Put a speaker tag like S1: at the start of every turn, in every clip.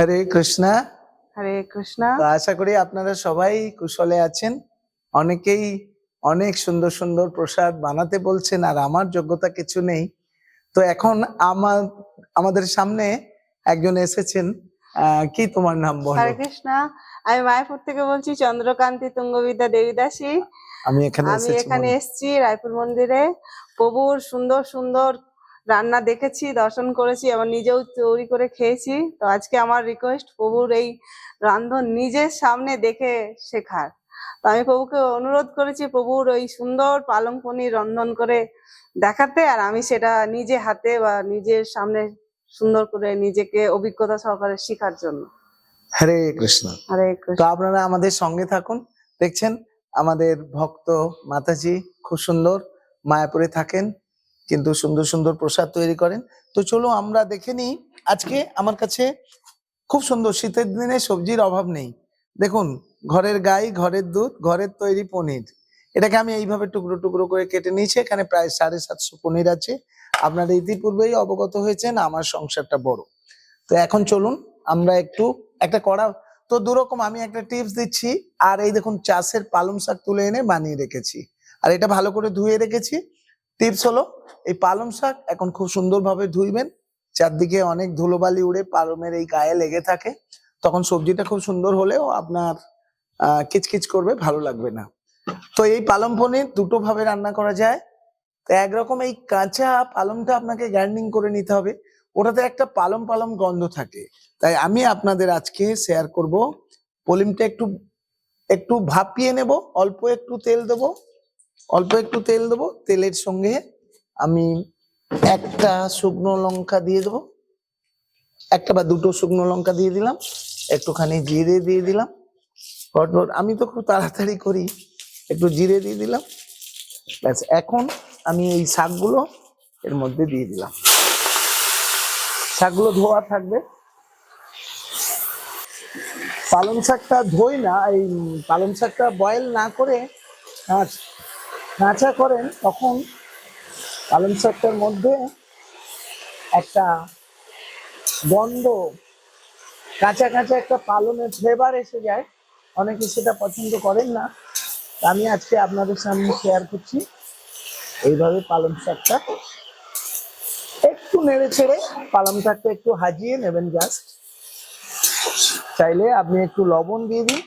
S1: হরে কৃষ্ণা।
S2: হরে কৃষ্ণ।
S1: তো আশা করি আপনারা সবাই কুশলে আছেন। অনেকেই অনেক সুন্দর সুন্দর প্রসাদ বানাতে বলছেন আর আমার যোগ্যতা কিছু নেই। তো এখন আমার আমাদের সামনে একজন এসেছেন। কি তোমার নাম বলো?
S2: হরে কৃষ্ণ। আমি মায়াপুর থেকে বলছি চন্দ্রকান্তি তুঙ্গবিদ্যা দেবীদাসী।
S1: আমি এখানে
S2: আমি এখানে এসেছি রায়পুর মন্দিরে। প্রভুর সুন্দর সুন্দর রান্না দেখেছি দর্শন করেছি এবং নিজেও তৈরি করে খেয়েছি। তো আজকে আমার রিকোয়েস্ট প্রভুর এই রান্ধন নিজের সামনে দেখে শেখার। তো আমি প্রভুকে অনুরোধ করেছি প্রভুর ওই সুন্দর পালং পনির রন্ধন করে দেখাতে আর আমি সেটা নিজে হাতে বা নিজের সামনে সুন্দর করে নিজেকে অভিজ্ঞতা সহকারে শেখার জন্য।
S1: হরে কৃষ্ণ।
S2: হরে
S1: তো
S2: কৃষ্ণ
S1: আপনারা আমাদের সঙ্গে থাকুন। দেখছেন আমাদের ভক্ত মাতাজি খুব সুন্দর মায়াপুরে থাকেন। কিন্তু সুন্দর সুন্দর প্রসাদ তৈরি করেন। তো চলো আমরা দেখে নিই, আজকে আমার কাছে খুব সুন্দর শীতের দিনে সবজির অভাব নেই। দেখুন, ঘরের গাই, ঘরের দুধ, ঘরের তৈরি পনির। এটাকে আমি এইভাবে টুকরো টুকরো করে কেটে নিয়েছি, এখানে প্রায় সাড়ে সাতশো পনির আছে। আপনারা ইতিপূর্বেই অবগত হয়েছেন, আমার সংসারটা বড়। তো এখন চলুন, আমরা একটু একটা কড়া, তো দুরকম আমি একটা টিপস দিচ্ছি, আর এই দেখুন, চাষের পালং শাক তুলে এনে বানিয়ে রেখেছি। আর এটা ভালো করে ধুয়ে রেখেছি। টিপস হলো, এই পালং শাক এখন খুব সুন্দরভাবে ধুইবেন। চারদিকে অনেক ধুলোবালি উড়ে পালমের এই গায়ে লেগে থাকে। তখন সবজিটা খুব সুন্দর হলেও আপনার কিচকিচ করবে, ভালো লাগবে না। তো এই পালং পনির দুটো ভাবে রান্না করা যায়। একরকম এই কাঁচা পালংটা আপনাকে গ্রাইন্ডিং করে নিতে হবে। ওটাতে একটা পালং পালং গন্ধ থাকে। তাই আমি আপনাদের আজকে শেয়ার করব। পলিমটা একটু একটু ভাপিয়ে নেব, অল্প একটু তেল দেবো। অল্প একটু তেল দেবো, তেলের সঙ্গে আমি একটা শুকনো লঙ্কা দিয়ে দেবো। একটা বা দুটো শুকনো লঙ্কা দিয়ে দিলাম, একটুখানি জিরে দিয়ে দিলাম। হটভট আমি তো খুব তাড়াতাড়ি করি, একটু জিরে দিয়ে দিলাম। ব্যাস, এখন আমি এই শাকগুলো এর মধ্যে দিয়ে দিলাম। শাকগুলো ধোয়া থাকবে। পালং শাকটা ধোই না, এই পালং শাকটা বয়েল না করে কাঁচা করেন, তখন পালং শাকটার মধ্যে একটা গন্ধ কাঁচা কাঁচা একটা পালনের ফ্লেভার এসে যায়। অনেকে সেটা পছন্দ করেন না। আমি আজকে আপনাদের সামনে শেয়ার করছি। এইভাবে পালং শাকটা একটু নেড়ে ছেড়ে পালং শাকটা একটু হাজিয়ে নেবেন জাস্ট চাইলে আপনি একটু লবণ দিয়ে দিন।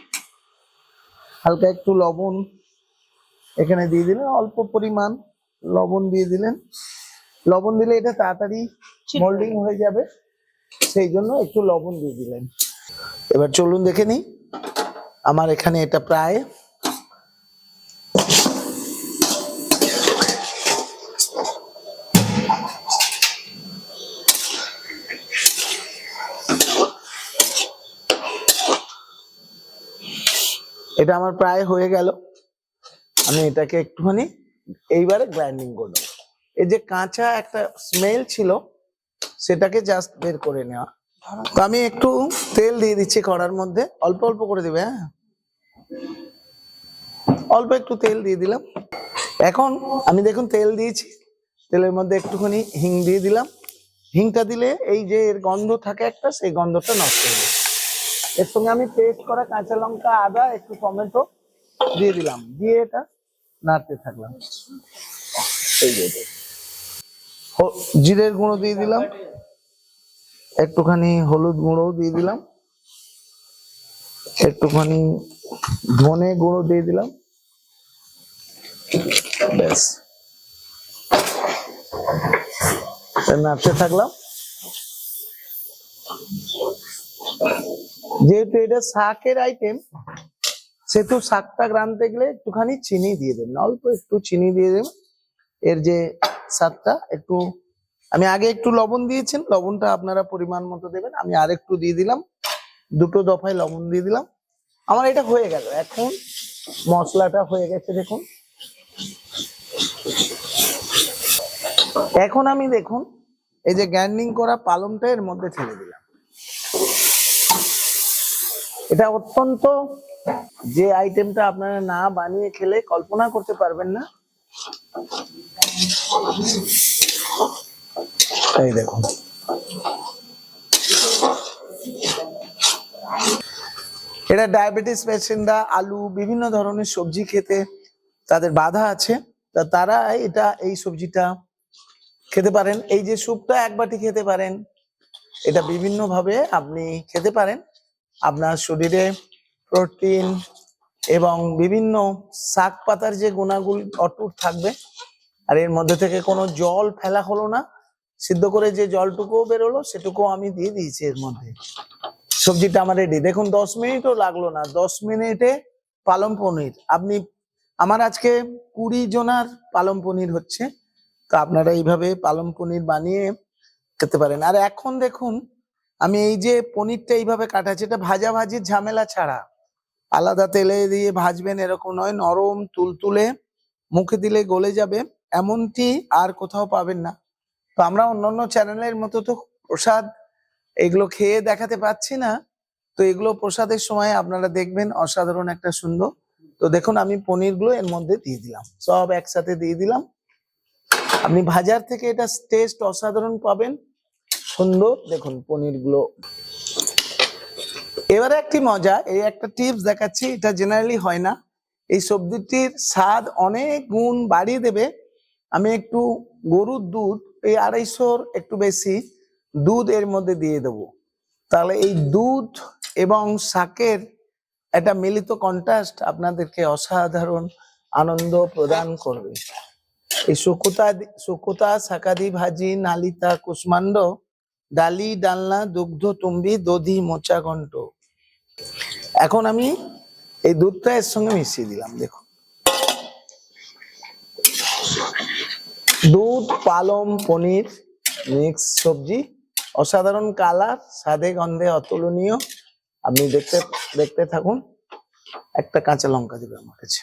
S1: হালকা একটু লবণ এখানে দিয়ে দিলেন অল্প পরিমাণ লবণ দিয়ে দিলেন। লবণ দিলে এটা তাড়াতাড়ি মোল্ডিং হয়ে যাবে। সেই জন্য একটু লবণ দিয়ে দিলেন। এবার চলুন দেখে নিই। আমার এখানে এটা প্রায় এটা আমার প্রায় হয়ে গেল। আমি এটাকে একটুখানি এইবারে গ্রাইন্ডিং করব এই যে কাঁচা একটা স্মেল ছিল, সেটাকে জাস্ট বের করে নেওয়া। তো আমি একটু তেল দিয়ে দিচ্ছি কড়ার মধ্যে। অল্প অল্প করে দিবে হ্যাঁ? অল্প একটু তেল দিয়ে দিলাম। এখন আমি দেখুন তেল দিয়েছি। তেলের মধ্যে একটুখানি হিং দিয়ে দিলাম। হিংটা দিলে এই যে এর গন্ধ থাকে একটা, সেই গন্ধটা নষ্ট হয়ে যাবে। এর সঙ্গে আমি পেস্ট করা কাঁচা লঙ্কা, আদা, একটু টমেটো দিয়ে দিলাম। দিয়ে এটা নাড়তে থাকলাম। জিরের গুঁড়ো দিয়ে দিলাম। একটুখানি হলুদ গুঁড়ো দিয়ে দিলাম। একটুখানি ধনে গুঁড়ো দিয়ে দিলাম। ব্যাস। নাড়তে থাকলাম। যেহেতু এটা শাকের আইটেম সেহেতু শাকটা রাঁধতে গেলে একটুখানি চিনি দিয়ে দেবেন, অল্প একটু চিনি দিয়ে দেবেন। এর যে স্বাদটা, একটু, আমি আগে একটু লবণ দিয়েছেন, লবণটা আপনারা পরিমাণ মতো দেবেন। আমি আর একটু দিয়ে দিলাম, দুটো দফায় লবণ দিয়ে দিলাম। আমার এটা হয়ে গেল, এখন মশলাটা হয়ে গেছে, দেখুন। এখন আমি দেখুন, এই যে গ্যান্ডিং করা পালংটা এর মধ্যে ছেড়ে দিলাম। এটা অত্যন্ত যে আইটেমটা আপনারা না বানিয়ে খেলে কল্পনা করতে পারবেন না। এই দেখুন। এটা ডায়াবেটিস পেশেন্টরা আলু, বিভিন্ন ধরনের সবজি খেতে তাদের বাধা আছে। তা তারা এটা, এই সবজিটা খেতে পারেন। এই যে স্যুপটা এক বাটি খেতে পারেন, এটা বিভিন্ন ভাবে আপনি খেতে পারেন। আপনার শরীরে প্রোটিন এবং বিভিন্ন শাক পাতার যে গুণাগুণ অটুট থাকবে, আর এর মধ্যে থেকে কোনো জল ফেলা হলো না, সিদ্ধ করে যে জলটুকুও বেরোলো, সেটুকুও আমি দিয়ে দিয়েছি এর মধ্যে। সবজিটা আমার রেডি দেখুন, দশ মিনিটও লাগল না, দশ মিনিটে পালং পনির। আপনি, আমার আজকে কুড়ি জনার পালং পনির হচ্ছে, তো আপনারা এইভাবে পালং পনির বানিয়ে খেতে পারেন। আর এখন দেখুন আমি এই যে পনিরটা এইভাবে কাটাচ্ছি, এটা ভাজা ভাজির ঝামেলা ছাড়া। আলাদা তেলে দিয়ে ভাজবেন এরকম নয়, নরম তুলতুলে মুখে দিলে গলে যাবে, এমনটি আর কোথাও পাবেন না। তো আমরা অন্যান্য চ্যানেলের মতো তো প্রসাদ এগুলো খেয়ে দেখাতে পাচ্ছি না। তো এগুলো প্রসাদের সময় আপনারা দেখবেন অসাধারণ একটা সুন্দর। তো দেখুন, আমি পনিরগুলো এর মধ্যে দিয়ে দিলাম। সব একসাথে দিয়ে দিলাম। আপনি ভাজার থেকে এটা টেস্ট অসাধারণ পাবেন। সুন্দর। দেখুন, পনিরগুলো। এবারে একটি মজা, এই একটা টিপস দেখাচ্ছি, এটা জেনারেলি হয় না। এই সবজিটির স্বাদ অনেক গুণ বাড়িয়ে দেবে। আমি একটু গরুর দুধ, এই আড়াইশোর একটু বেশি দুধ এর মধ্যে দিয়ে দেব। তাহলে এই দুধ এবং শাকের একটা মিলিত কন্ট্রাস্ট আপনাদেরকে অসাধারণ আনন্দ প্রদান করবে। এই শুকুতা শুকুতা শাকাদি ভাজি, নালিতা কুষ্মাণ্ড ডালি, ডালনা, দুগ্ধ তুম্বি দধি, মোচা ঘন্ট এখন আমি এই দুধটা এর সঙ্গে মিশিয়ে দিলাম দেখুন দুধ, পালং, পনির, মিক্স সবজি, অসাধারণ কালার, স্বাদে, গন্ধে অতুলনীয়। আপনি দেখতে দেখতে থাকুন, একটা কাঁচা লঙ্কা দিবে আমার কাছে।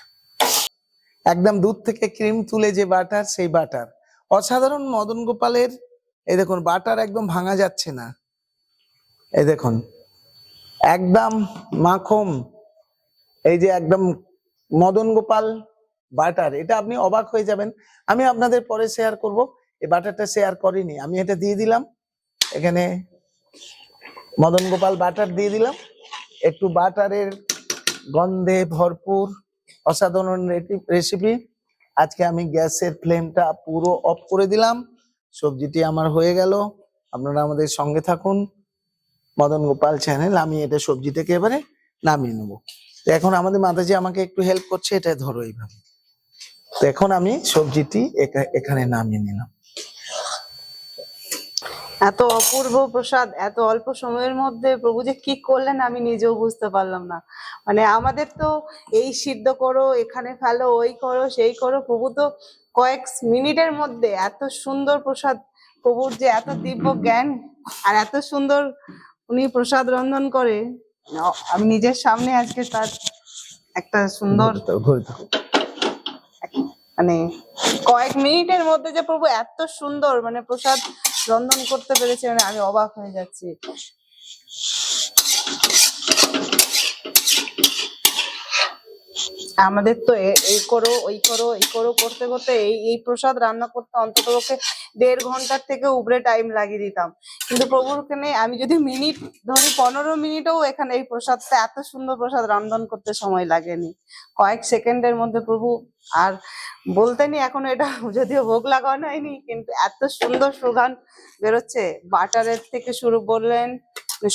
S1: একদম দুধ থেকে ক্রিম তুলে যে বাটার, সেই বাটার। অসাধারণ মদন গোপালের এই দেখুন, বাটার একদম ভাঙা যাচ্ছে না। এই দেখুন, একদম মাখন এই যে একদম মদন গোপাল বাটার, এটা আপনি অবাক হয়ে যাবেন। আমি আপনাদের পরে শেয়ার করব, এই বাটারটা শেয়ার করিনি। আমি এটা দিয়ে দিলাম, এখানে মদন গোপাল বাটার দিয়ে দিলাম। একটু বাটারের গন্ধে ভরপুর, অসাধারণ রেসিপি আজকে আমি গ্যাসের ফ্লেমটা পুরো অফ করে দিলাম। সবজিটি আমার হয়ে গেল। আপনারা আমাদের সঙ্গে থাকুন। মদন গোপাল চ্যানেল আমি এটা সবজিটাকে এবারে নামিয়ে নেব। তো এখন আমাদের মাতাজি আমাকে একটু হেল্প করছে, এটা ধরো এইভাবে। তো এখন আমি সবজিটি এখানে নামিয়ে নিলাম।
S2: এত অপূর্ব প্রসাদ, এত অল্প সময়ের মধ্যে প্রভু যে কি করলেন আমি নিজেও বুঝতে পারলাম না। মানে আমাদের তো এই সিদ্ধ করো এখানে ফেলো ওই করো সেই করো প্রভু তো কয়েক মিনিটের মধ্যে এত সুন্দর প্রসাদ প্রভুর যে এত দিব্য জ্ঞান আর এত সুন্দর উনি প্রসাদ রন্ধন করে আমি নিজের সামনে আজকে তার একটা সুন্দর। মানে কয়েক মিনিটের মধ্যে যে প্রভু এত সুন্দর মানে প্রসাদ রন্ধন করতে পেরেছে মানে আমি অবাক হয়ে যাচ্ছি আমাদের তো এই করো, ওই করো, এই করো করতে করতে এই এই প্রসাদ রান্না করতে অন্তত পক্ষে দেড় ঘণ্টার থেকে উপরে টাইম লাগিয়ে দিতাম। কিন্তু প্রভুর এখানে আমি যদি মিনিট, ধরি পনেরো মিনিটও এখানে এই প্রসাদটা, এত সুন্দর প্রসাদ রান্ধন করতে সময় লাগেনি। কয়েক সেকেন্ডের মধ্যে প্রভু আর বলতেনি এখনও এটা, যদিও ভোগ লাগানো হয়নি, কিন্তু এত সুন্দর সুগান বেরোচ্ছে। বাটারের থেকে শুরু করলেন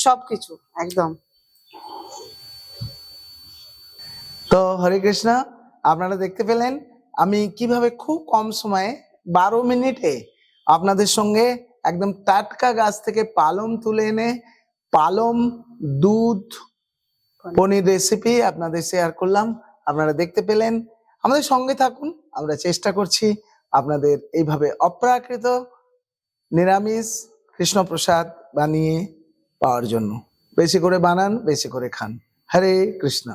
S2: সবকিছু, একদম।
S1: তো হরে কৃষ্ণ, আপনারা দেখতে পেলেন, আমি কীভাবে খুব কম সময়ে বারো মিনিটে আপনাদের সঙ্গে একদম টাটকা গাছ থেকে পালম তুলে এনে পালম দুধ, পনির রেসিপি আপনাদের শেয়ার করলাম। আপনারা দেখতে পেলেন, আমাদের সঙ্গে থাকুন, আমরা চেষ্টা করছি আপনাদের এইভাবে অপ্রাকৃত নিরামিষ কৃষ্ণপ্রসাদ বানিয়ে পাওয়ার জন্য। বেশি করে বানান, বেশি করে খান। হরে কৃষ্ণ।